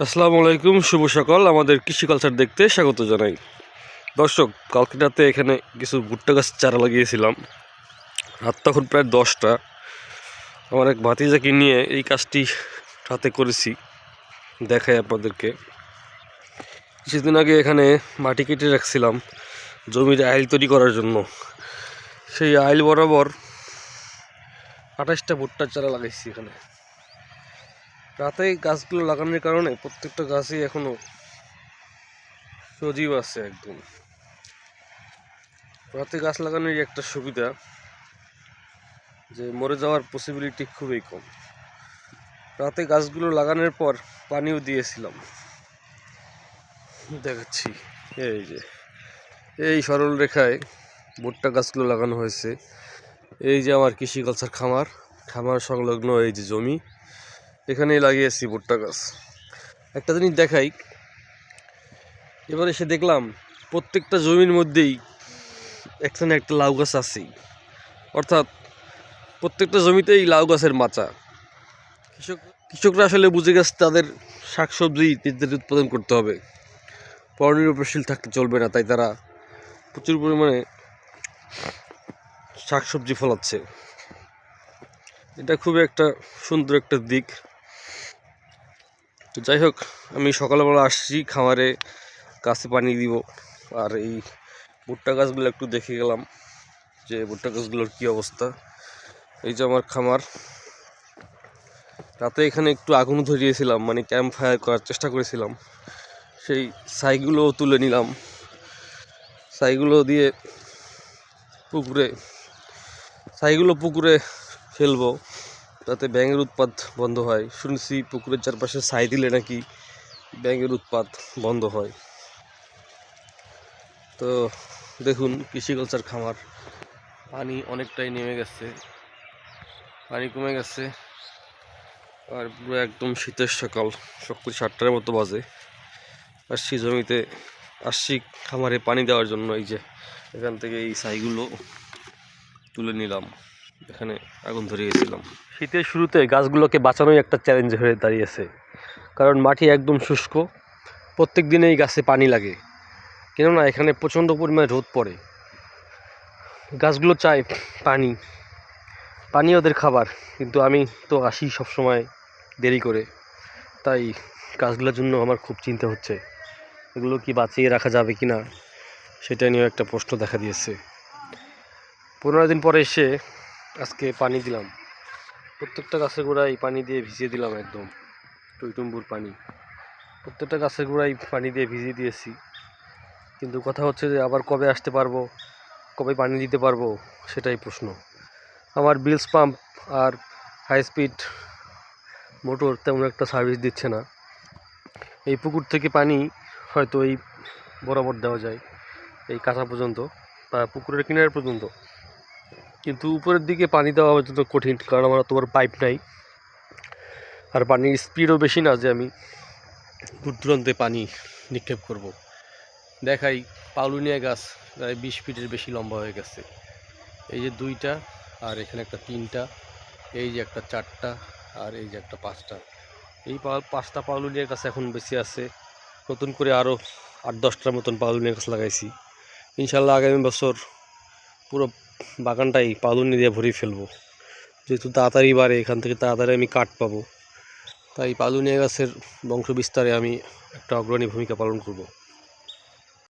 আসসালামু আলাইকুম, শুভ সকাল। আমাদের কৃষি কালচার দেখতে স্বাগত জানাই। দর্শক, কালকে রাতে এখানে কিছু ভুট্টা গাছ চারা লাগিয়েছিলাম। রাত তখন প্রায় দশটা। আমার এক ভাতিজাকে নিয়ে এই কাজটি রাতে করেছি। দেখাই আপনাদেরকে। কিছুদিন আগে এখানে মাটি কেটে রাখছিলাম জমির আইল তৈরি করার জন্য। সেই আইল বরাবর আঠাশটা ভুট্টার চারা লাগাইছি এখানে। রাতে এই গাছগুলো লাগানোর কারণে প্রত্যেকটা গাছই এখনও সজীব আছে একদম। রাতে গাছ লাগানোর একটা সুবিধা যে মরে যাওয়ার পসিবিলিটি খুবই কম। রাতে গাছগুলো লাগানোর পর পানিও দিয়েছিলাম। দেখাচ্ছি, এই যে, এই সরল রেখায় ভুট্টা গাছগুলো লাগানো হয়েছে। এই যে আমার কৃষি কালচার খামার খামার সংলগ্ন এই যে জমি। এখানেই লাগিয়েছি ভুট্টা গাছ। একটা জিনিস দেখাই। এবার এসে দেখলাম, প্রত্যেকটা জমির মধ্যেই একটা না একটা লাউ গাছ আছেই। অর্থাৎ প্রত্যেকটা জমিতেই লাউ গাছের মাচা। কৃষক, কৃষকরা আসলে বুঝে গেছে তাদের শাকসবজি নিজেদের উৎপাদন করতে হবে। পরনির্ভরশীল থাকতে চলবে না, তাই তারা প্রচুর পরিমাণে শাকসবজি ফলাচ্ছে। এটা খুবই একটা সুন্দর একটা দিক। তো যাই হোক, আমি সকালবেলা আসছি, খামারে গাছে পানি দিব। আর এই ভুট্টা গাছগুলো একটু দেখে গেলাম যে ভুট্টা গাছগুলোর কী অবস্থা। এই যে আমার খামার। রাতে এখানে একটু আগুন ধরিয়েছিলাম মানে ক্যাম্প ফায়ার করার চেষ্টা করেছিলাম। সেই ছাইগুলোও তুলে নিলাম। ছাইগুলো দিয়ে পুকুরে, ছাইগুলো পুকুরে ফেলব। যাতে ব্যাঙের উৎপাত বন্ধ হয়। শুনছি পুকুরের চারপাশে ছাই দিলে নাকি ব্যাঙের উৎপাত বন্ধ হয়। তো দেখুন কৃষিকালচার খামার। পানি অনেকটাই নেমে গেছে। পানি কমে গেছে। আর পুরো একদম শীতের সকাল। সকাল সাতটার মতো বাজে। আর সেই জমিতে আসছি খামারে পানি দেওয়ার জন্য। এই যে এখান থেকে এই ছাইগুলো তুলে নিলাম। এখানে আগুন ধরিয়েছিলাম। শীতের শুরুতে গাছগুলোকে বাঁচানোই একটা চ্যালেঞ্জ হয়ে দাঁড়িয়েছে। কারণ মাটি একদম শুষ্ক প্রত্যেক দিনেই গাছে পানি লাগে। কেননা এখানে প্রচণ্ড পরিমাণে রোদ পড়ে। গাছগুলো চায় পানি পানি ওদের খাবার, কিন্তু আমি তো আসি সবসময় দেরি করে। তাই গাছগুলোর জন্য আমার খুব চিন্তা হচ্ছে, এগুলো কি বাঁচিয়ে রাখা যাবে কি না সেটা নিয়েও একটা প্রশ্ন দেখা দিয়েছে। পনেরো দিন পরে এসে আজকে পানি দিলাম। প্রত্যেকটা গাছের গোড়ায় পানি দিয়ে ভিজিয়ে দিলাম একদম, টইটুম্বুর পানি। প্রত্যেকটা গাছের গোড়ায় পানি দিয়ে ভিজিয়ে দিয়েছি। কিন্তু কথা হচ্ছে যে আবার কবে আসতে পারব, কবে পানি দিতে পারব, সেটাই প্রশ্ন। আমার বিলস পাম্প আর হাই স্পিড মোটর তেমন একটা সার্ভিস দিচ্ছে না। এই পুকুর থেকে পানি হয়তো এই বরাবর দেওয়া যায়, এই কাঁচা পর্যন্ত বা পুকুরের কিনারে পর্যন্ত। কিন্তু উপরের দিকে পানি দেওয়া পর্যন্ত কঠিন, কারণ আমার তোমার পাইপ নাই। আর পানির স্পিডও বেশি না যে আমি দূর দূরান্তে পানি নিক্ষেপ করব। দেখাই পাউলুনিয়া গাছ প্রায় বিশ ফিটের বেশি লম্বা হয়ে গেছে। এই যে দুইটা, আর এখানে একটা তিনটা, এই যে একটা চারটা, আর এই যে একটা পাঁচটা। এই পাঁচটা পাউলুনিয়া গাছ এখন বেশি আছে। নতুন করে আরও আট দশটার মতন পাউলুনিয়া গাছ লাগাইছি। ইনশাল্লাহ আগামী বছর পুরো বাগানটাই পালুন দিয়ে ভরিয়ে ফেলব। যেহেতু তাড়াতাড়ি বাড়ে, এখান থেকে তাড়াতাড়ি আমি কাঠ পাবো। তাই পালুনিয়া গাছের বংশ বিস্তারে আমি একটা অগ্রণী ভূমিকা পালন করব।